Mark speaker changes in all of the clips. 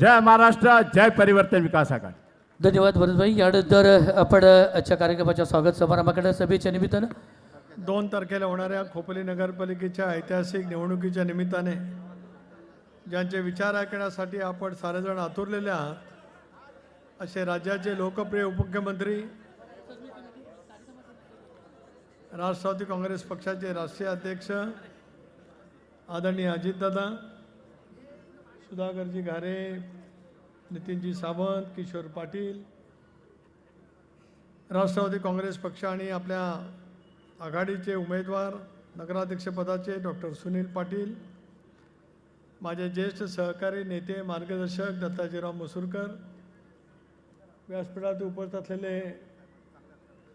Speaker 1: जय महाराष्ट्र जय परिवर्तन विकास आघाडी.
Speaker 2: धन्यवाद भरतभाई. यानंतर आपण आजच्या कार्यक्रमाच्या स्वागत समारंभाकडे सभेच्या निमित्तानं.
Speaker 3: दोन तारखेला होणाऱ्या खोपोली नगरपालिकेच्या ऐतिहासिक निवडणुकीच्या निमित्ताने ज्यांचे विचार ऐकण्यासाठी आपण सारेजण आतुरलेले आहात असे राज्याचे लोकप्रिय उपमुख्यमंत्री राष्ट्रवादी काँग्रेस पक्षाचे राष्ट्रीय अध्यक्ष आदरणीय अजितदादा सुधाकरजी घारे नितीनजी सावंत किशोर पाटील राष्ट्रवादी काँग्रेस पक्ष आणि आपल्या आघाडीचे उमेदवार नगराध्यक्षपदाचे डॉक्टर सुनील पाटील माझे ज्येष्ठ सहकारी नेते मार्गदर्शक दत्ताजीराव मसूरकर व्यासपीठात उपस्थित असलेले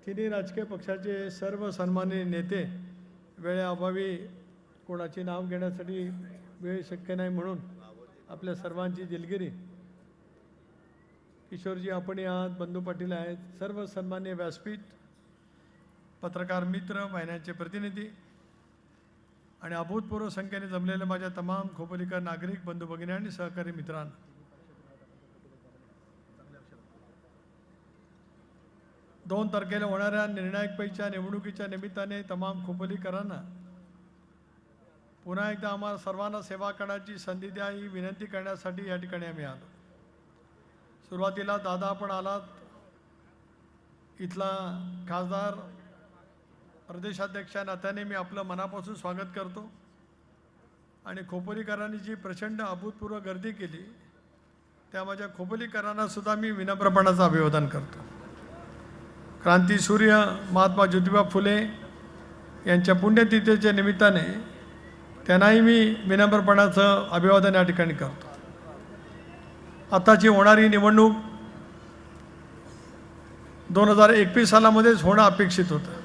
Speaker 3: तिन्ही राजकीय पक्षाचे सर्व सन्माननीय नेते वेळेअभावी कोणाची नाव घेण्यासाठी वेळ शक्य नाही म्हणून आपल्या सर्वांची दिलगिरी. किशोरजी आपण आहात बंधू पाटील आहेत. सर्व सन्मान्य व्यासपीठ पत्रकार मित्र महिन्यांचे प्रतिनिधी आणि अभूतपूर्व संख्येने जमलेले माझ्या तमाम खोपोलीकर नागरिक बंधू भगिनी आणि सहकारी मित्रांना. दोन तारखेला होणाऱ्या निर्णायक पैच्या निवडणुकीच्या निमित्ताने तमाम खोपोलीकरांना पुन्हा एकदा आम्हाला सर्वांना सेवा करण्याची संधी द्या ही विनंती करण्यासाठी या ठिकाणी आम्ही आलो. सुरुवातीला दादा आपण आलात. इथला खासदार प्रदेशाध्यक्ष नात्याने मी आपलं मनापासून स्वागत करतो. आणि खोपोलीकरांनी जी प्रचंड अभूतपूर्व गर्दी केली त्या माझ्या खोपोलीकरांनासुद्धा मी विनम्रपणाचं अभिवादन करतो. क्रांतीसूर्य महात्मा ज्योतिबा फुले यांच्या पुण्यतिथीच्या निमित्ताने त्यांनाही मी विनम्रपणाचं अभिवादन या ठिकाणी करतो. आताची होणारी निवडणूक दोन हजार एकवीस सालामध्येच होणं अपेक्षित होतं.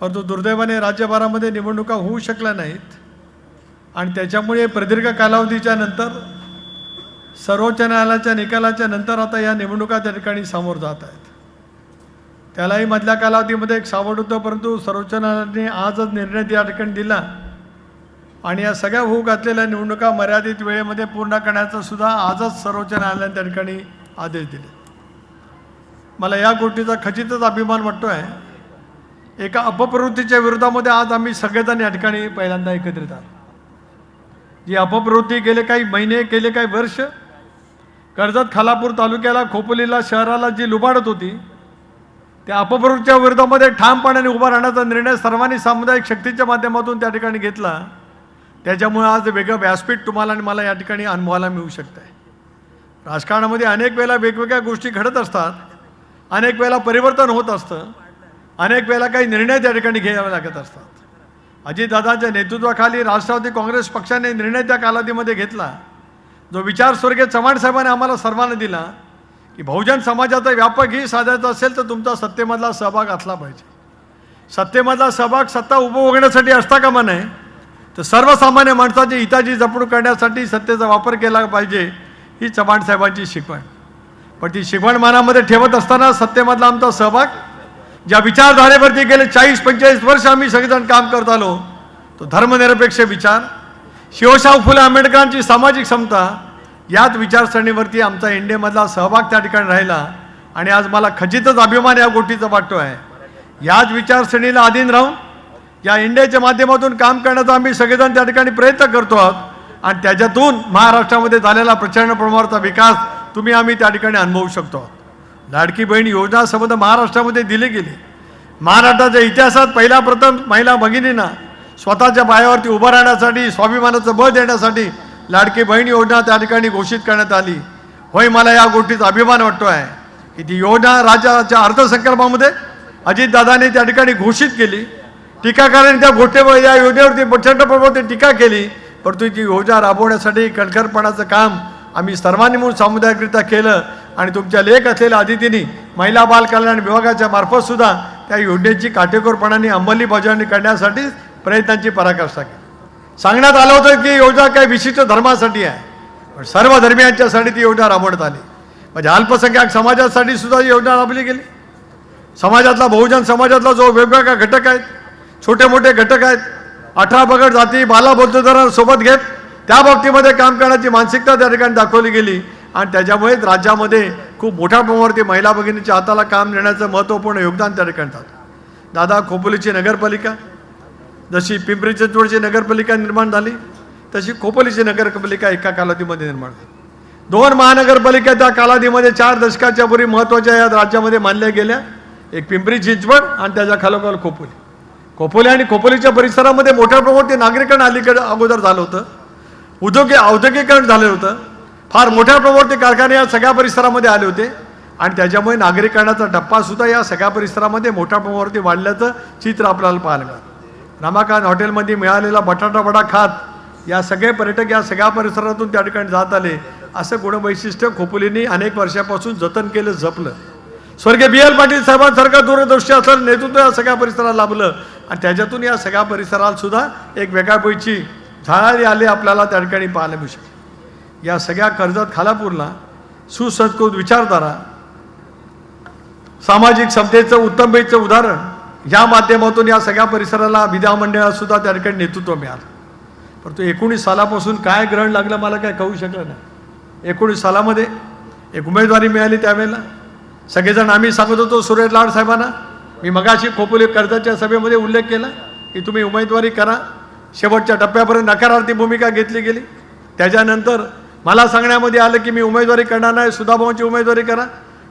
Speaker 3: परंतु दुर्दैवाने राज्यभरामध्ये निवडणुका होऊ शकल्या नाहीत. आणि त्याच्यामुळे प्रदीर्घ कालावधीच्या नंतर सर्वोच्च न्यायालयाच्या निकालाच्या नंतर आता या निवडणुका त्या ठिकाणी समोर जात आहेत. त्यालाही मधल्या कालावधीमध्ये एक सावड होतं परंतु सर्वोच्च न्यायालयाने आजच निर्णय त्या ठिकाणी दिला. आणि या सगळ्या होऊ घातलेल्या निवडणुका मर्यादित वेळेमध्ये पूर्ण करण्याचा सुद्धा आजच सर्वोच्च न्यायालयाने त्या ठिकाणी आदेश दिले. मला या गोष्टीचा खचितच अभिमान वाटतो आहे एका अपप्रवृत्तीच्या विरोधामध्ये आज आम्ही सगळेजण या ठिकाणी पहिल्यांदा एकत्रित आहोत. जी अपप्रवृत्ती गेले काही महिने गेले काही वर्ष कर्जत खालापूर तालुक्याला खोपोलीला शहराला जी लुबाडत होती त्या अपप्रवृत्तीच्या विरोधामध्ये ठामपणाने उभा राहण्याचा निर्णय सर्वांनी सामुदायिक शक्तीच्या माध्यमातून त्या ठिकाणी घेतला. त्याच्यामुळे आज वेगळं व्यासपीठ तुम्हाला आणि मला या ठिकाणी अनुभवायला मिळू शकतं आहे राजकारणामध्ये अनेक वेळेला वेगवेगळ्या गोष्टी घडत असतात. अनेक वेळेला परिवर्तन होत असतं. अनेक वेळेला काही निर्णय त्या ठिकाणी घ्यावे लागत असतात. अजितदादाच्या नेतृत्वाखाली राष्ट्रवादी काँग्रेस पक्षाने निर्णय त्या कालावधीमध्ये घेतला. जो विचार स्वर्गीय चव्हाण साहेबांनी आम्हाला सर्वांना दिला की बहुजन समाजाचा व्यापक ही साधायचा असेल तर तुमचा सत्तेमधला सहभाग असला पाहिजे. सत्तेमधला सहभाग सत्ता उपभोगण्यासाठी असता कामा नये. तर सर्वसामान्य माणसाची हिताची जपणूक करण्यासाठी सत्तेचा वापर केला पाहिजे ही चव्हाण साहेबांची शिकवण. पण ती शिकवण मनामध्ये ठेवत असताना सत्तेमधला आमचा सहभाग ज्या विचारधारेवरती गेले चाळीस पंचेचाळीस वर्ष आम्ही सगळेजण काम करत आलो तो धर्मनिरपेक्ष विचार शिवशाहू फुले आंबेडकरांची सामाजिक समता याच विचारसरणीवरती आमचा इंडियामधला सहभाग त्या ठिकाणी राहिला. आणि आज मला खचितच अभिमान या गोष्टीचा वाटतो आहे याच विचारसरणीला अधीन राहून या इंडियाच्या माध्यमातून काम करण्याचा आम्ही सगळेजण त्या ठिकाणी प्रयत्न करतो आहोत. आणि त्याच्यातून महाराष्ट्रामध्ये झालेला प्रचंड प्रमाणाचा विकास तुम्ही आम्ही त्या ठिकाणी अनुभवू शकतो आहोत. लाडकी बहीण योजना संबंध महाराष्ट्रामध्ये दिली गेली. महाराष्ट्राच्या इतिहासात पहिला प्रथम महिला भगिनींना स्वतःच्या पायावरती उभं राहण्यासाठी स्वाभिमानाचं बळ देण्यासाठी लाडकी बहीण योजना त्या ठिकाणी घोषित करण्यात आली. होय मला या गोष्टीचा अभिमान वाटतो आहे की ती योजना राज्याच्या अर्थसंकल्पामध्ये अजितदादांनी त्या ठिकाणी घोषित केली. टीकाकारांनी त्या गोष्टीवर या योजनेवरती प्रचंड प्रमाणात टीका केली. परंतु ती योजना राबवण्यासाठी कणखरपणाचं काम आम्ही सर्वांनी म्हणून सामुदायिकरित्या केलं आणि तुमच्या लेख असलेल्या अदितींनी महिला बाल कल्याण विभागाच्या मार्फतसुद्धा त्या योजनेची काटेकोरपणाने अंमलबजावणी करण्यासाठी प्रयत्नांची पराकाष्ठा केली. सांगण्यात आलं होतं की योजना काही विशिष्ट धर्मासाठी आहे पण सर्व धर्मियांच्यासाठी ती योजना राबवण्यात आली. म्हणजे अल्पसंख्याक समाजासाठी सुद्धा ही योजना राबवली गेली. समाजातला बहुजन समाजातला जो वेगवेगळा घटक आहेत छोटे मोठे घटक आहेत. अठरा बगड जाती बाला बौद्धधरण सोबत घेत त्या बाबतीमध्ये काम करण्याची मानसिकता त्या ठिकाणी दाखवली गेली. आणि त्याच्यामुळे राज्यामध्ये खूप मोठ्या प्रमाणावरती महिला भगिनीच्या हाताला काम देण्याचं महत्त्वपूर्ण योगदान त्या ठिकाणी झालं दादा खोपोलीची नगरपालिका जशी पिंपरी चिंचवडची नगरपालिका निर्माण झाली तशी खोपोलीची नगरपालिका एका कालावधीमध्ये निर्माण झाली. दोन महानगरपालिका त्या कालावधीमध्ये चार दशकाच्या पूर्वी महत्त्वाच्या या राज्यामध्ये मानल्या गेल्या. एक पिंपरी चिंचवड आणि त्याच्या खालोखाल खोपोली. खोपोली आणि खोपोलीच्या परिसरामध्ये मोठ्या प्रमाणात नागरिकरण अलीकडे अगोदर झालं होतं. उद्योग औद्योगिकरण झालं होतं. फार मोठ्या प्रमाणात कारखाने या सगळ्या परिसरामध्ये आले होते. आणि त्याच्यामुळे नागरीकरणाचा टप्पासुद्धा या सगळ्या परिसरामध्ये मोठ्या प्रमाणावरती वाढल्याचं चित्र आपल्याला पाहायला मिळालं. रमाकांत हॉटेलमध्ये मिळालेला बटाटा वडा खात या सगळे पर्यटक या सगळ्या परिसरातून त्या ठिकाणी जात आले. असं गुणवैशिष्ट्य खोपोलींनी अनेक वर्षापासून जतन केलं जपलं. स्वर्गीय बी एल पाटील साहेबांसारखं दूरदृष्टी असं नेतृत्व या सगळ्या परिसराला लाभलं. आणि त्याच्यातून या सगळ्या परिसराला सुद्धा एक वेगळ्या पैची झाडाळी आली आपल्याला त्या ठिकाणी पाहायला मिळू शकते. या सगळ्या कर्जत खालापूरला सुसंस्कृत विचारधारा सामाजिक समतेचं उत्तमतेचं उदाहरण या माध्यमातून या सगळ्या परिसराला विधानमंडळात सुद्धा त्या ठिकाणी नेतृत्व मिळालं. परंतु एकोणीस सालापासून काय ग्रहण लागलं मला काय कळू शकलं नाही. एकोणीस सालामध्ये एक उमेदवारी मिळाली त्यावेळेला. सगळेजण आम्ही सांगत होतो सुरेश लाड साहेबांना मी मगाशी खोपोली कर्जाच्या सभेमध्ये उल्लेख केला की तुम्ही उमेदवारी करा. शेवटच्या टप्प्यापर्यंत नकारार्थी भूमिका घेतली गेली. त्याच्यानंतर मला सांगण्यामध्ये आलं की मी उमेदवारी करणार नाही सुधाभाऊंची उमेदवारी करा.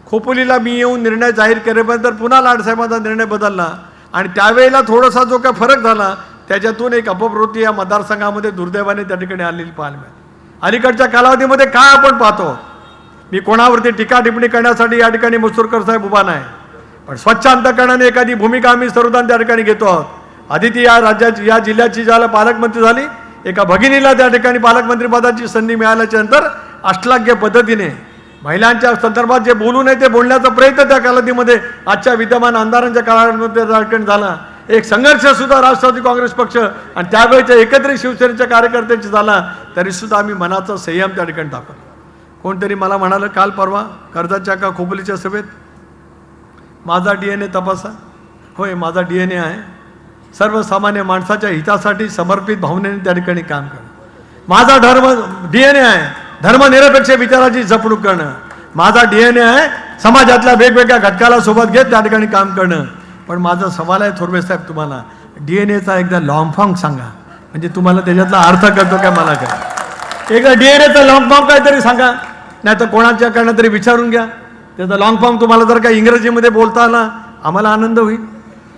Speaker 3: खोपोलीला मी येऊन निर्णय जाहीर करेपर्यंत पुन्हा लाडसाहेबांचा निर्णय बदलला आणि त्यावेळेला थोडासा जो काय फरक झाला त्याच्यातून एक अपप्रवृत्ती या मतदारसंघामध्ये दुर्दैवाने त्या ठिकाणी आलेली पाहायला मिळाली. अलीकडच्या कालावधीमध्ये काय आपण पाहतो? मी कोणावरती टीका टिप्पणी करण्यासाठी या ठिकाणी मसूरकर साहेब उभा नाही. पण स्वच्छ अंतकरणाने एखादी भूमिका आम्ही सर्वदान त्या ठिकाणी घेतो आहोत. आदिती या राज्याची या जिल्ह्याची ज्याला पालकमंत्री झाली एका भगिनीला त्या ठिकाणी पालकमंत्रीपदाची संधी मिळाल्याच्या नंतर अष्टलाग्य पद्धतीने महिलांच्या संदर्भात जे बोलू नये ते बोलण्याचा प्रयत्न त्या कालावधीमध्ये आजच्या विद्यमान आमदारांच्या काळामध्ये त्या ठिकाणी झाला. एक संघर्ष सुद्धा राष्ट्रवादी काँग्रेस पक्ष आणि त्यावेळेच्या एकत्रित शिवसेनेच्या कार्यकर्त्यांची झाला तरी सुद्धा आम्ही मनाचा संयम त्या ठिकाणी दाखवला कोणतरी मला म्हणालं काल परवा कर्जाच्या का खोपलीच्या सभेत माझा डी एन ए तपासा. होय माझा डी एन ए आहे. सर्वसामान्य माणसाच्या हितासाठी समर्पित भावनेने त्या ठिकाणी काम करणं. माझा धर्म डी एन ए आहे. धर्मनिरपेक्ष विचाराची जपणूक करणं. माझा डी एन ए आहे. समाजातल्या वेगवेगळ्या घटकाला सोबत घेत त्या ठिकाणी काम करणं. पण माझा सवाल आहे थोरवे साहेब तुम्हाला. डी एन एचा एकदा लॉंग फॉर्म सांगा. म्हणजे तुम्हाला त्याच्यातला अर्थ करतो काय मला काय एकदा डी एन एचा लॉंग फॉर्म काहीतरी सांगा. नाही तर कोणाच्या कडनं तरी विचारून घ्या. त्याचा लॉंग फॉर्म तुम्हाला जर का इंग्रजीमध्ये बोलता आला आम्हाला आनंद होईल.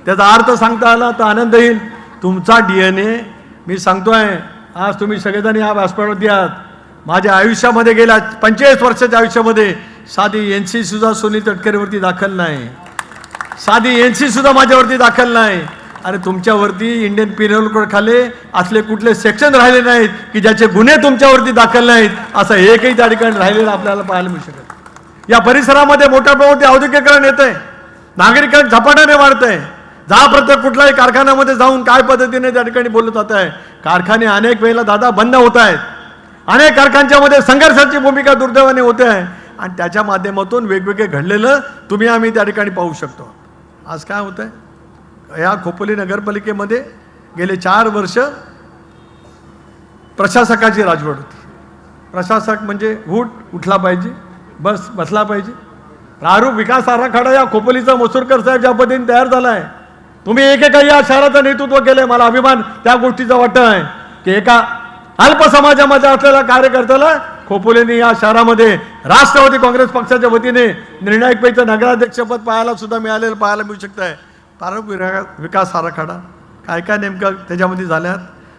Speaker 3: त्याचा अर्थ सांगता आला तर आनंद येईल. तुमचा डी एन ए मी सांगतोय आज तुम्ही सगळेजण या व्यासपीठावरती आहात. माझ्या आयुष्यामध्ये गेल्या पंचेचाळीस वर्षाच्या आयुष्यामध्ये साधी एन सी सुद्धा सुनील तटकरेवरती दाखल नाही. साधी एन सी सुद्धा माझ्यावरती दाखल नाही. अरे तुमच्यावरती इंडियन पिनल कोड खाले असले कुठले सेक्शन राहिले नाहीत की ज्याचे गुन्हे तुमच्यावरती दाखल नाहीत असं एकही त्या ठिकाणी राहिलेलं आपल्याला पाहायला मिळू शकत या परिसरामध्ये मोठ्या प्रमाणात औद्योगिकरण येत आहे नागरिकांना झपाट्याने वाढतंय. जा प्रत्येक कुठल्याही कारखान्यामध्ये जाऊन काय पद्धतीने त्या ठिकाणी बोलत जात आहे. कारखाने अनेक वेळेला दादा बंद होत आहेत. अनेक कारखान्यामध्ये संघर्षाची भूमिका दुर्दैवाने होते आहे. आणि त्याच्या माध्यमातून वेगवेगळे घडलेलं तुम्ही आम्ही त्या ठिकाणी पाहू शकतो. आज काय होत आहे या खोपोली नगरपालिकेमध्ये गेले चार वर्ष प्रशासकाची राजवट होती. प्रशासक म्हणजे उठ उठला पाहिजे बस बसला पाहिजे. प्रारूप विकास आराखडा या खोपोलीचा मसूरकर साहेब ज्या पद्धतीने तयार झाला आहे तुम्ही एकेका या शहराचं नेतृत्व केलंय. मला अभिमान त्या गोष्टीचा वाटत आहे की एका अल्प समाजामध्ये असलेल्या कार्यकर्त्याला खोपोलीने या शहरामध्ये राष्ट्रवादी काँग्रेस पक्षाच्या वतीने निर्णायक पैकी नगराध्यक्षपद पाहायला सुद्धा मिळालेलं पाहायला मिळू शकत आहे प्रारूप विरा- विकास आराखडा. काय काय नेमकं त्याच्यामध्ये झाल्यात?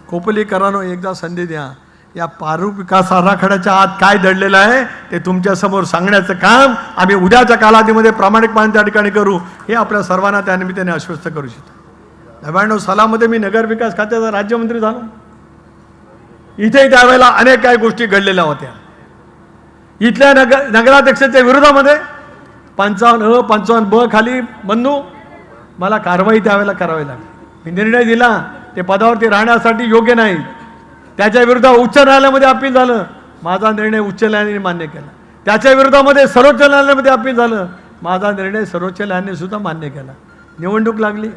Speaker 3: खोपलीकरांनो एकदा संधी द्या. या पारूप विकास आराखड्याच्या आत काय दडलेलं आहे ते तुमच्यासमोर सांगण्याचं काम आम्ही उद्याच्या कालावधीमध्ये प्रामाणिकपणे त्या ठिकाणी करू हे आपल्या सर्वांना त्या निमित्ताने आश्वस्त करू इच्छितो. नव्याण्णव सालामध्ये मी नगरविकास खात्याचा राज्यमंत्री झालो. इथेही त्यावेळेला अनेक काही गोष्टी घडलेल्या होत्या. इथल्या नगर नगराध्यक्षाच्या विरोधामध्ये पंचावन्न अ पंचावन्न ब खाली बंधू मला कारवाई त्यावेळेला करावी लागली. मी निर्णय दिला ते पदावरती राहण्यासाठी योग्य नाही. त्याच्या विरोधात उच्च न्यायालयामध्ये अपील झालं. माझा निर्णय उच्च न्यायालयाने मान्य केला. त्याच्या विरोधामध्ये सर्वोच्च न्यायालयामध्ये अपील झालं. माझा निर्णय सर्वोच्च न्यायालयाने सुद्धा मान्य केला. निवडणूक लागली.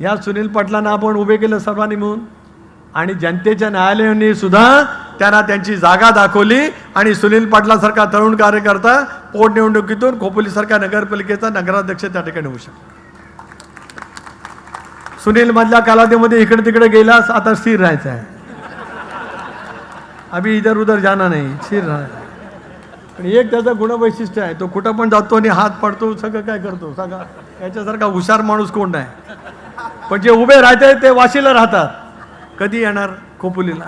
Speaker 3: या सुनील पाटलांना आपण उभे केलं सर्वांनी मिळून. आणि जनतेच्या न्यायालयाने सुद्धा त्यांना त्यांची जागा दाखवली. आणि सुनील पाटलासारखा तरुण कार्यकर्ता पोटनिवडणुकीतून खोपोलीसारख्या नगरपालिकेचा नगराध्यक्ष त्या ठिकाणी होऊ शकतो. सुनील मधल्या कालावधीमध्ये इकडे तिकडे गेलास आता स्थिर राहायचं आहे आम्ही इधर उधर जाणार नाही स्थिर राहायचं पण एक त्याचं गुणवैशिष्ट्य आहे तो कुठं पण जातो आणि हात पडतो सगळं काय करतो सगळं याच्यासारखा हुशार माणूस कोण नाही. पण जे उभे राहते ते वाशीला राहतात. कधी येणार? खोपोलीला.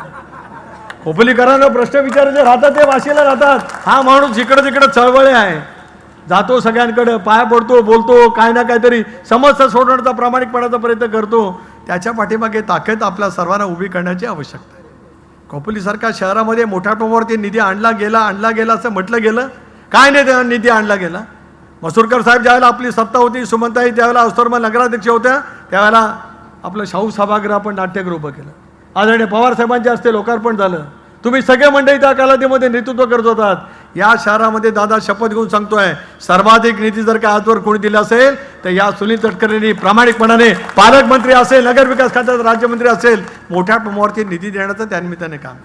Speaker 3: खोपोलीकरांना प्रश्न विचारायचे राहतात ते वाशीला राहतात. हा माणूस इकडं तिकडं चळवळे आहे. जातो सगळ्यांकडं पाया पडतो बोलतो काय ना काहीतरी समस्या सोडवण्याचा प्रामाणिकपणाचा प्रयत्न करतो. त्याच्या पाठीमागे ताकद आपल्या सर्वांना उभी करण्याची आवश्यकता आहे. कोपलीसारख्या शहरामध्ये मोठ्या प्रमाणावरती निधी आणला गेला आणला गेला असं म्हटलं गेलं? काय नाही त्या निधी आणला गेला. मसूरकर साहेब ज्यावेळेला आपली सत्ता होती सुमंताई त्यावेळेला अवस्तरमा नगराध्यक्ष होत्या त्यावेळेला आपलं शाहू सभागृह आपण नाट्यगृह उभं केलं. आदरणीय पवारसाहेबांच्या हस्ते लोकार्पण झालं. तुम्ही सगळे मंडळी त्या कालावधीमध्ये नेतृत्व करत होतात. या शहरामध्ये दादा शपथ घेऊन सांगतोय सर्वाधिक निधी जर का आजवर कोणी दिला असेल तर या सुनील तटकरेंनी प्रामाणिकपणाने पालकमंत्री असेल नगरविकास खात्यात राज्यमंत्री असेल मोठ्या प्रमाणावरती निधी देण्याचं त्यानिमित्ताने काम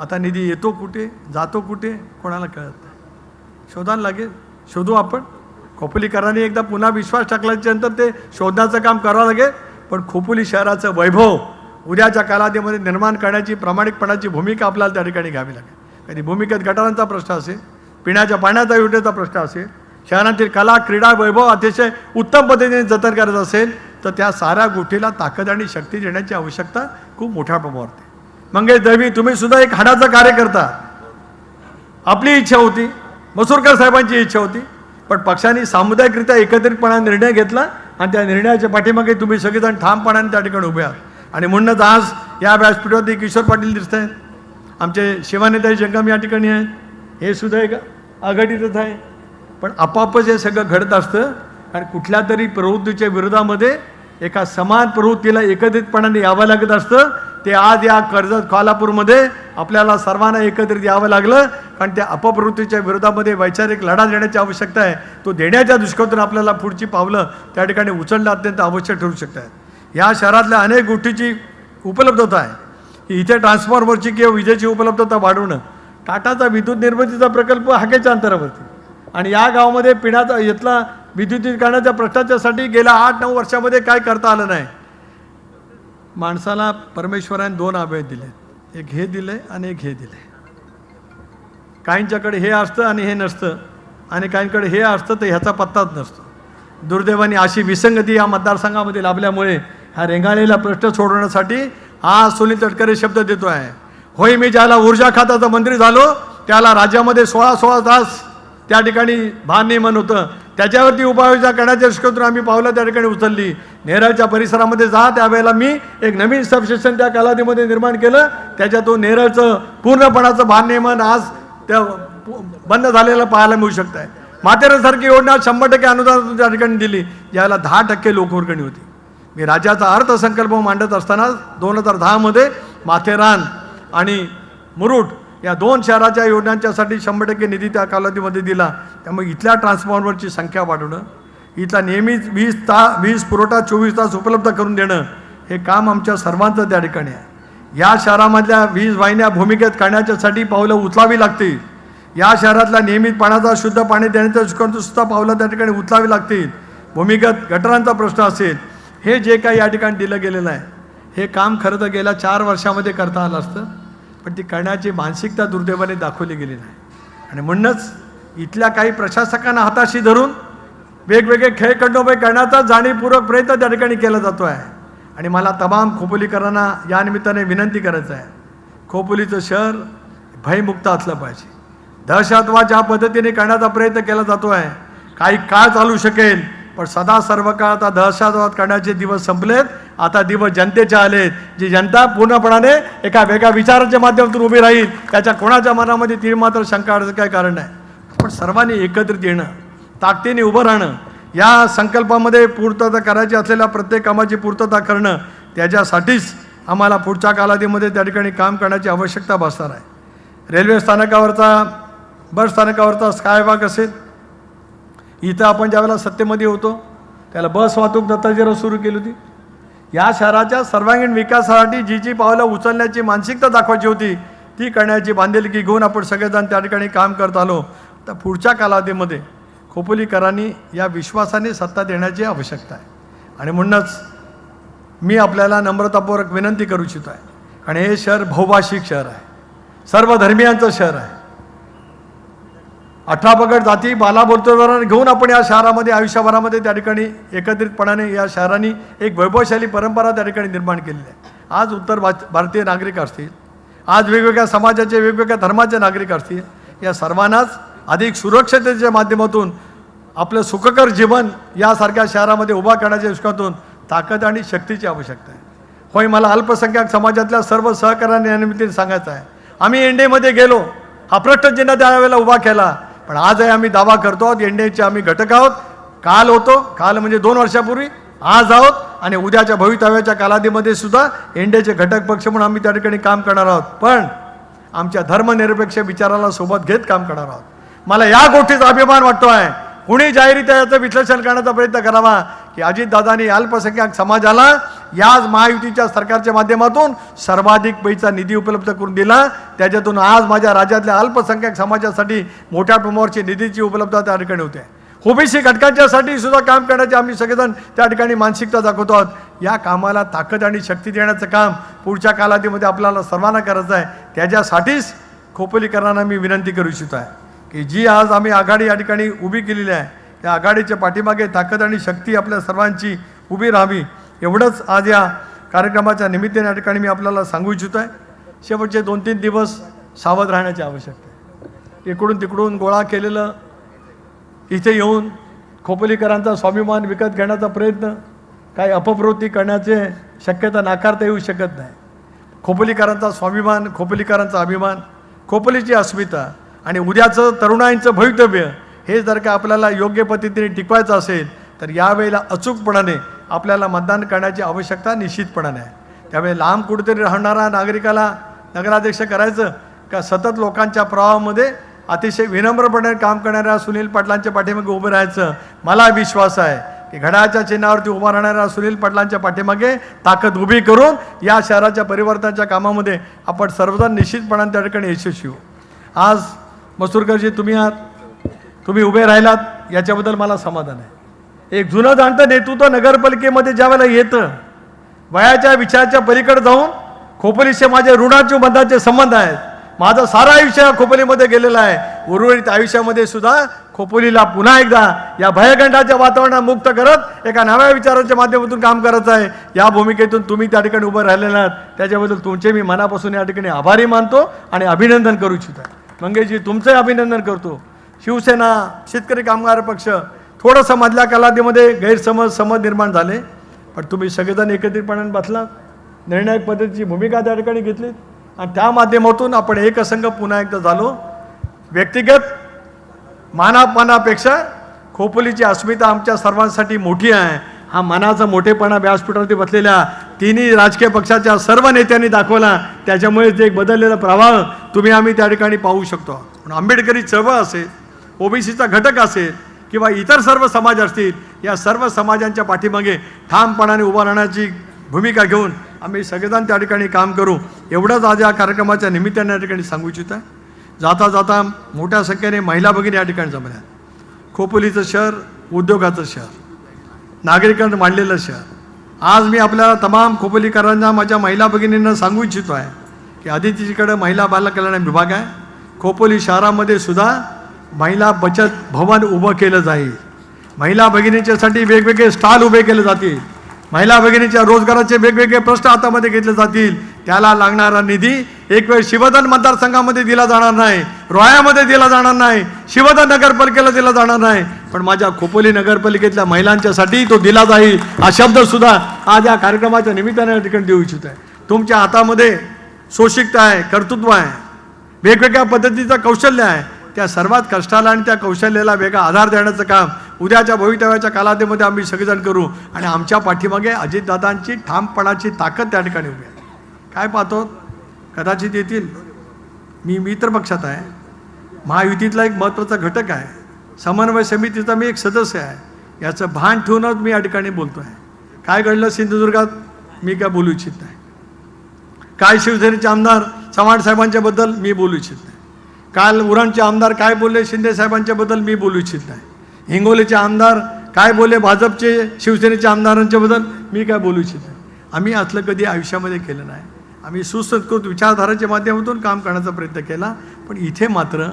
Speaker 3: आता निधी येतो कुठे जातो कुठे कोणाला कळत नाही. शोधायला लागेल. शोधू आपण. खोपोलीकरांनी एकदा पुन्हा विश्वास टाकल्याच्या नंतर ते शोधण्याचं काम करावं लागेल. पण खोपोली शहराचं वैभव उद्याच्या कालावधीमध्ये निर्माण करण्याची प्रामाणिकपणाची भूमिका आपल्याला त्या ठिकाणी घ्यावी लागेल. कधी भूमिकेत गटारांचा प्रश्न असेल पिण्याच्या पाण्याचा योजनेचा प्रश्न असेल शहरातील कला क्रीडा वैभव अतिशय उत्तम पद्धतीने जतन करत असेल तर त्या साऱ्या गोष्टीला ताकद आणि शक्ती देण्याची आवश्यकता खूप मोठ्या प्रमाणावर आहे मंगेश दळवी तुम्ही सुद्धा एक हाडाचं कार्य करता आपली इच्छा होती मसूरकर साहेबांची इच्छा होती पण पक्षाने सामुदायिकरित्या एकत्रितपणा निर्णय घेतला आणि त्या निर्णयाच्या पाठीमागे तुम्ही सगळेजण ठामपणाने त्या ठिकाणी उभे आहात. आणि म्हणूनच आज या व्यासपीठावरती किशोर पाटील दिसत आहेत आमचे शिवानेताई जंगम या ठिकाणी आहेत हे सुद्धा एक आघाडीतच आहे. पण आपापच हे सगळं घडत असतं. आणि कुठल्या तरी प्रवृत्तीच्या विरोधामध्ये एका समान प्रवृत्तीला एकत्रितपणाने यावं लागत असतं. ते आज या कर्जत कोल्हापूरमध्ये आपल्याला सर्वांना एकत्रित यावं लागलं. कारण त्या अपप्रवृत्तीच्या विरोधामध्ये वैचारिक लढा देण्याची आवश्यकता आहे. तो देण्याच्या दृष्टीतून आपल्याला पुढची पावलं त्या ठिकाणी उचलणं अत्यंत आवश्यक ठरू शकतं आहे या शहरातल्या अनेक गोष्टीची उपलब्धता आहे. इथे ट्रान्सफॉर्मरची किंवा विजेची उपलब्धता वाढवणं टाटाचा विद्युत निर्मितीचा प्रकल्प हाकेच्या अंतरावरती. आणि या गावामध्ये पिण्याचा इथला विद्युतीकरणाच्या प्रश्नाच्यासाठी गेल्या आठ नऊ वर्षामध्ये काय करता आलं नाही? माणसाला परमेश्वराने दोन अभय दिले एक हे दिले आणि एक हे दिले काहींच्याकडे हे असतं आणि हे नसतं. आणि काहींकडे हे असतं तर ह्याचा पत्ताच नसतो. दुर्दैवाने अशी विसंगती या मतदारसंघामध्ये लाभल्यामुळे हा रेंगाळलेला प्रश्न सोडवण्यासाठी हा सुनील तटकरे शब्द देतो आहे. होय मी ज्याला ऊर्जा खात्याचा मंत्री झालो त्याला राज्यामध्ये सोळा सोळा तास त्या ठिकाणी भान नियमन होतं. त्याच्यावरती उपाययोजना करण्याच्या शक्यतो आम्ही पावलं त्या ठिकाणी उचलली. नेरळच्या परिसरामध्ये जा त्यावेळेला मी एक नवीन सबस्टेशन त्या कालावधीमध्ये निर्माण केलं. त्याच्यातून नेरळचं पूर्णपणाचं भान नियमन आज त्या बंद झालेलं पाहायला मिळू शकत आहे माथेरानसारखी योजना शंभर टक्के अनुदान त्या ठिकाणी दिली ज्याला दहा टक्के लोकवर्गणी होती. मी राज्याचा अर्थसंकल्प मांडत असताना दोन हजार दहामध्ये माथेरान आणि मुरुड या दोन शहराच्या योजनांच्यासाठी शंभर टक्के निधी त्या कालावधीमध्ये दिला. त्यामुळे इथल्या ट्रान्सफॉर्मरची संख्या वाढवणं इथला नेहमीच वीज ता वीज पुरवठा चोवीस तास उपलब्ध करून देणं हे काम आमच्या सर्वांचं त्या ठिकाणी आहे. या शहरामधल्या वीज वाहिन्या भूमिकेत करण्याच्यासाठी पावलं उचलावी लागतील. या शहरातल्या नियमित पाण्याचा शुद्ध पाणी देण्याच्या दृष्टिकोनातून सुद्धा पावलं त्या ठिकाणी उचलावी लागतील. भूमिगत गटरांचा प्रश्न असेल हे जे काही या ठिकाणी दिलं गेलेलं आहे हे काम खरं तर गेल्या चार वर्षामध्ये करता आलं असतं पण ती करण्याची मानसिकता दुर्दैवाने दाखवली गेली नाही. आणि म्हणूनच इथल्या काही प्रशासकांना हाताशी धरून वेगवेगळे खेळ खंडोबे करण्याचा जाणीवपूर्वक प्रयत्न त्या ठिकाणी केला जातो आहे. आणि मला तमाम खोपोलीकरांना या निमित्ताने विनंती करायचं आहे. खोपोलीचं शहर भयमुक्त असलं पाहिजे. दहशतवाद ज्या पद्धतीने करण्याचा प्रयत्न केला जातो आहे काही काळ चालू शकेल पण सदा सर्व काळ आता दहशतवाद करण्याचे दिवस संपलेत. आता दिवस जनतेचे आलेत. जी जनता पूर्णपणाने एका वेगळ्या विचाराच्या माध्यमातून उभी राहील त्याच्या कोणाच्या मनामध्ये ती मात्र शंका अडचं काय कारण नाही. पण सर्वांनी एकत्रित येणं ताकदीने उभं राहणं या संकल्पामध्ये पूर्तता करायची असलेल्या प्रत्येक कामाची पूर्तता करणं त्याच्यासाठीच आम्हाला पुढच्या कालावधीमध्ये त्या ठिकाणी काम करण्याची आवश्यकता भासणार आहे. रेल्वे स्थानकावरचा बस स्थानकावरचा स्कायवॉक असेल इथं आपण ज्यावेळेला सत्तेमध्ये होतो त्याला बस वाहतूक दत्ताजीराव सुरू केली होती. या शहराच्या सर्वांगीण विकासासाठी जी जी पावलं उचलण्याची मानसिकता दाखवायची होती. ती करण्याची बांधिलकी घेऊन आपण सगळेजण त्या ठिकाणी काम करत आलो. तर पुढच्या कालावधीमध्ये खोपोलीकरांनी या विश्वासाने सत्ता देण्याची आवश्यकता आहे. आणि म्हणूनच मी आपल्याला नम्रतापूर्वक विनंती करू इच्छितो आहे. आणि हे शहर बहुभाषिक शहर आहे. सर्व धर्मियांचं शहर आहे. अठरा पगड जाती बाला बोलतोदारांना घेऊन आपण या शहरामध्ये आयुष्यभरामध्ये त्या ठिकाणी एकत्रितपणाने या शहरांनी एक वैभवशाली परंपरा त्या ठिकाणी निर्माण केलेली आहे. आज उत्तर भारतीय नागरिक असतील आज वेगवेगळ्या समाजाचे वेगवेगळ्या धर्माचे नागरिक असतील या सर्वांनाच अधिक सुरक्षतेच्या माध्यमातून आपलं सुखकर जीवन यासारख्या शहरामध्ये उभा करण्याच्या दृष्टीकोनातून ताकद आणि शक्तीची आवश्यकता आहे. होय मला अल्पसंख्याक समाजातल्या सर्व सहकार्याने या निमित्ताने सांगायचं आहे. आम्ही एनडीएमध्ये गेलो हा प्रश्न चिन्ह त्यावेळेला उभा केला पण आजही आम्ही दावा करतो आहोत एनडीएचे आम्ही घटक आहोत. काल होतो काल म्हणजे दोन वर्षापूर्वी आज आहोत आणि उद्याच्या भवितव्याच्या कालावधीमध्ये सुद्धा एनडीएचे घटक पक्ष म्हणून आम्ही त्या ठिकाणी काम करणार आहोत. पण आमच्या धर्मनिरपेक्ष विचाराला सोबत घेत काम करणार आहोत. मला या गोष्टीचा अभिमान वाटतो आहे कुणी जाहीरित्या याचं विश्लेषण करण्याचा प्रयत्न करावा? की अजितदादांनी अल्पसंख्याक समाजाला याच महायुतीच्या सरकारच्या माध्यमातून सर्वाधिक पैसा निधी उपलब्ध करून दिला. त्याच्यातून आज माझ्या राज्यातल्या अल्पसंख्याक समाजासाठी मोठ्या प्रमाणावरची निधीची उपलब्धता त्या ठिकाणी होते. ओबीसी घटकांच्यासाठी सुद्धा काम करण्याचे आम्ही सगळेजण त्या ठिकाणी मानसिकता दाखवतो आहोत. या कामाला ताकद आणि शक्ती देण्याचं काम पुढच्या कालावधीमध्ये आपल्याला सर्वांना करायचं आहे. त्याच्यासाठीच खोपोलीकरांना मी विनंती करू इच्छितो आहे की जी आज आम्ही आघाडी या ठिकाणी उभी केलेली आहे त्या आघाडीच्या पाठीमागे ताकद आणि शक्ती आपल्या सर्वांची उभी राहावी. एवढंच आज या कार्यक्रमाच्या निमित्ताने या ठिकाणी मी आपल्याला सांगू इच्छितो आहे शेवटचे दोन तीन दिवस सावध राहण्याची आवश्यकता आहे. इकडून तिकडून गोळा केलेलं इथे येऊन खोपोलीकरांचा स्वाभिमान विकत घेण्याचा प्रयत्न काही अपप्रवृत्ती करण्याचे शक्यता नाकारता येऊ शकत नाही. खोपोलीकरांचा स्वाभिमान खोपोलीकरांचा अभिमान खोपोलीची अस्मिता आणि उद्याचं तरुणाईंचं भवितव्य हे जर का आपल्याला योग्य पद्धतीने टिकवायचं असेल तर यावेळेला अचूकपणाने आपल्याला मतदान करण्याची आवश्यकता निश्चितपणाने आहे. त्यावेळी लांब कुठेतरी राहणारा नागरिकाला नगराध्यक्ष करायचं का सतत लोकांच्या प्रवाहामध्ये अतिशय विनम्रपणे काम करणाऱ्या सुनील पाटलांच्या पाठीमागे उभं राहायचं मला विश्वास आहे की घड्याळाच्या चिन्हावरती उभा राहणाऱ्या सुनील पाटलांच्या पाठीमागे ताकद उभी करून या शहराच्या परिवर्तनाच्या कामामध्ये आपण सर्वजण निश्चितपणाने त्या ठिकाणी यशस्वी होऊ. आज मसूरकरजी तुम्ही आहात. तुम्ही उभे राहिलात याच्याबद्दल मला समाधान आहे. एक जुनं जाणतं नेतृत्व नगरपालिकेमध्ये ज्यावेळेला येतं वयाच्या विचाराच्या पलीकडे जाऊन खोपोलीचे माझे ऋणाचे बंधाचे संबंध आहेत. माझं सारं आयुष्य खोपलीमध्ये खोपोलीमध्ये गेलेलं आहे. उर्वरित आयुष्यामध्ये सुद्धा खोपोलीला पुन्हा एकदा या भयगंडाच्या वातावरणात मुक्त करत एका नव्या विचाराच्या माध्यमातून काम करायचं आहे. या भूमिकेतून तुम्ही त्या ठिकाणी उभं राहिलेला आहात. त्याच्याबद्दल तुमचे मी मनापासून या ठिकाणी आभारी मानतो आणि अभिनंदन करू इच्छितो. मंगेशजी तुमचंही अभिनंदन करतो. शिवसेना शेतकरी कामगार पक्ष थोडंसं मधल्या कालावधीमध्ये गैरसमज समज निर्माण झाले. पण तुम्ही सगळेजण एकत्रितपणाने बसलात निर्णायक पद्धतीची भूमिका त्या ठिकाणी घेतली आणि त्या माध्यमातून आपण एकसंघ पुन्हा एकदा झालो. व्यक्तिगत मानापमानापेक्षा खोपोलीची अस्मिता आमच्या सर्वांसाठी मोठी आहे. हा मनाचा मोठेपणा व्यासपीठावरती बसलेल्या तिन्ही राजकीय पक्षाच्या सर्व नेत्यांनी दाखवला. त्याच्यामुळे जे एक बदललेला प्रवाह तुम्ही आम्ही त्या ठिकाणी पाहू शकतो. आंबेडकरी चळवळ असेल ओबीसीचा घटक असेल किंवा इतर सर्व समाज असतील या सर्व समाजांच्या पाठीमागे ठामपणाने उभा राहण्याची भूमिका घेऊन आम्ही सगळेजण त्या ठिकाणी काम करू. एवढंच आज या कार्यक्रमाच्या निमित्ताने या ठिकाणी सांगू इच्छित. आहे जाता जाता मोठ्या संख्येने महिला भगिनी या ठिकाणी जमल्या. खोपोलीचं शहर उद्योगाचं शहर नागरिकांना मांडलेलं शहर. आज मी आपल्या तमाम खोपोलीकरांना माझ्या महिला भगिनींना सांगू इच्छितो आहे की आदितीजीकडे महिला बालकल्याण विभाग आहे. खोपोली शहरामध्ये सुद्धा महिला बचत भवन उभं केलं जाईल. महिला भगिनींच्यासाठी वेगवेगळे स्टॉल उभे केले जातील. महिला भगिनीच्या रोजगाराचे वेगवेगळे प्रश्न हातामध्ये घेतले जातील. त्याला लागणारा निधी एक वेळ शिवधन मतदारसंघामध्ये दिला जाणार नाही. रोयामध्ये दिला जाणार नाही. शिवधन नगरपालिकेला दिला जाणार नाही. पण माझ्या खोपोली नगरपालिकेतल्या महिलांच्यासाठी तो दिला जाईल. हा शब्दसुद्धा आज या कार्यक्रमाच्या निमित्ताने ठिकाणी देऊ इच्छित आहे. तुमच्या हातामध्ये सोशिकता आहे कर्तृत्व आहे. वेगवेगळ्या पद्धतीचं कौशल्य आहे. त्या सर्वात कष्टाला आणि त्या कौशल्याला वेगळा आधार देण्याचं काम उद्याच्या भवितव्याच्या कालावधीमध्ये आम्ही सगळेजण करू. आणि आमच्या पाठीमागे अजितदादांची ठामपणाची ताकद त्या ठिकाणी उभी आहे. काय पाहतो? कदाचित येतील. मी मित्र पक्षात आहे. महायुतीतला एक महत्त्वाचा घटक आहे. समन्वय समितीचा मी एक सदस्य आहे. याचं भान ठेवूनच मी या ठिकाणी बोलतो आहे काय घडलं सिंधुदुर्गात? मी काय बोलू इच्छित नाही. काय शिवसेनेचे आमदार चव्हाण साहेबांच्याबद्दल मी बोलू इच्छित नाही. काल उरणचे आमदार काय बोलले? शिंदे साहेबांच्याबद्दल मी बोलू इच्छित नाही. हिंगोलीचे आमदार काय बोलले? भाजपचे शिवसेनेच्या आमदारांच्याबद्दल मी काय बोलू इच्छित नाही. आम्ही असलं कधी आयुष्यामध्ये केलं नाही. आम्ही सुसंस्कृत विचारधाराच्या माध्यमातून काम करण्याचा प्रयत्न केला पण इथे मात्र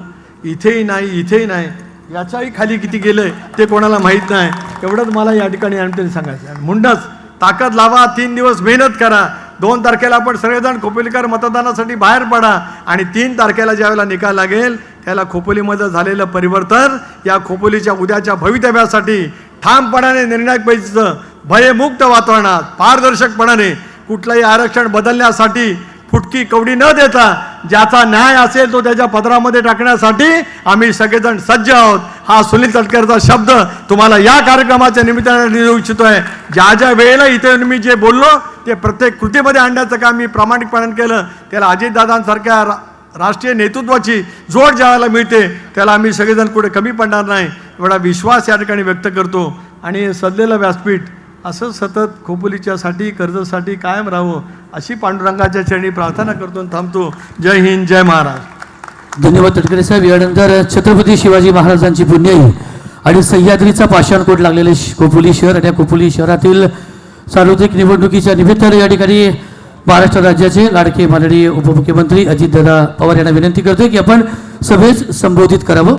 Speaker 3: इथेही नाही इथेही नाही याच्याही खाली किती गेलंय ते कोणाला माहीत नाही. एवढंच मला या ठिकाणी आणखी सांगायचं आहे. मुंडच ताकद लावा तीन दिवस मेहनत करा. दोन तारखेला आपण सगळेजण खोपोलीकर मतदानासाठी बाहेर पडा आणि तीन तारखेला ज्यावेळेला निकाल लागेल त्याला खोपोलीमध्ये झालेलं परिवर्तन या खोपोलीच्या उद्याच्या भवितव्यासाठी ठामपणाने निर्णायक पैसेचं भयमुक्त वातावरणात पारदर्शकपणाने कुठलंही आरक्षण बदलण्यासाठी फुटकी कवडी न देता ज्याचा न्याय असेल तो त्याच्या पदरामध्ये टाकण्यासाठी आम्ही सगळेजण सज्ज आहोत. हा सुनील तटकरचा शब्द तुम्हाला या कार्यक्रमाच्या निमित्ताने देऊ आहे ज्या ज्या वेळेला इथे मी जे बोललो ते प्रत्येक कृतीमध्ये आणण्याचं काम मी प्रामाणिकपणाने केलं. त्याला अजितदादांसारख्या रा राष्ट्रीय नेतृत्वाची जोड ज्याला मिळते त्याला आम्ही सगळेजण कुठे कमी पडणार नाही एवढा विश्वास या ठिकाणी व्यक्त करतो. आणि सदलेलं व्यासपीठ असं सतत खोपोलीच्यासाठी कर्जसाठी कायम राहावं अशी पांडुरंगाच्या चरणी प्रार्थना करतो आणि थांबतो. जय हिंद जय महाराज
Speaker 2: धन्यवाद तटकरे साहेब. यानंतर छत्रपती शिवाजी महाराजांची पुण्याई आणि सह्याद्रीचा पाषाणकोट लागलेले श- खोपोली शहर. आणि या खोपोली शहरातील सार्वत्रिक निवडणुकीच्या निमित्ताने या ठिकाणी महाराष्ट्र राज्याचे लाडके माननीय उपमुख्यमंत्री अजितदादा पवार यांना विनंती करतोय की आपण सभेस संबोधित करावं.